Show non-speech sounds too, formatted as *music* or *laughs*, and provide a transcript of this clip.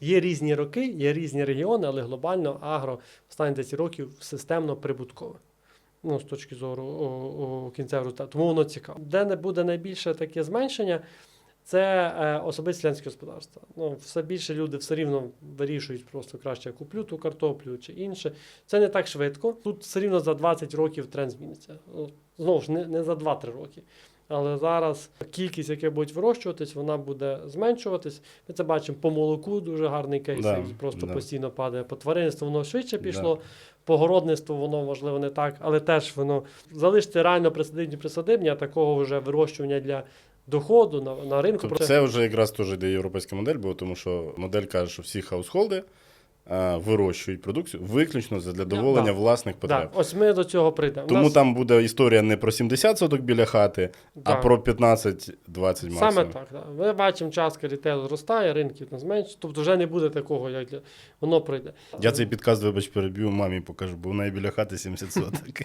є різні роки, є різні регіони, але глобально агро останні 10 років системно прибуткове. Ну, з точки зору о, о, кінцевого результату. Тому воно цікаво. Де не буде найбільше таке зменшення, це е, особисті селянські господарства. Ну, все більше люди все рівно вирішують просто краще куплю ту картоплю чи інше. Це не так швидко. Тут все рівно за 20 років тренд зміниться. Знову ж не, не за 2-3 роки. Але зараз кількість, яка буде вирощуватись, вона буде зменшуватись. Ми це бачимо по молоку, дуже гарний кейс, Да, просто да. постійно падає. По тваринництву воно швидше Да. пішло, по городництву воно можливо не так, але теж воно залишити реально присадибні присадибні, а такого вже вирощування для доходу на, на ринку. Тобто це вже якраз теж йде європейська модель, бо тому що модель каже, що всі хаусхолди вирощують продукцію виключно для задоволення Да. власних потреб. Да, ось ми до цього прийдемо. Тому нас- там буде історія не про 70 соток біля хати, а про 15-20 максимум. Саме так. Да. Ми бачимо, частка рітейлу зростає, ринків не зменшується. Тобто вже не буде такого, як для... воно прийде. Я цей підказ, вибач, переб'ю мамі покажу, бо в неї біля хати 70 соток. *laughs*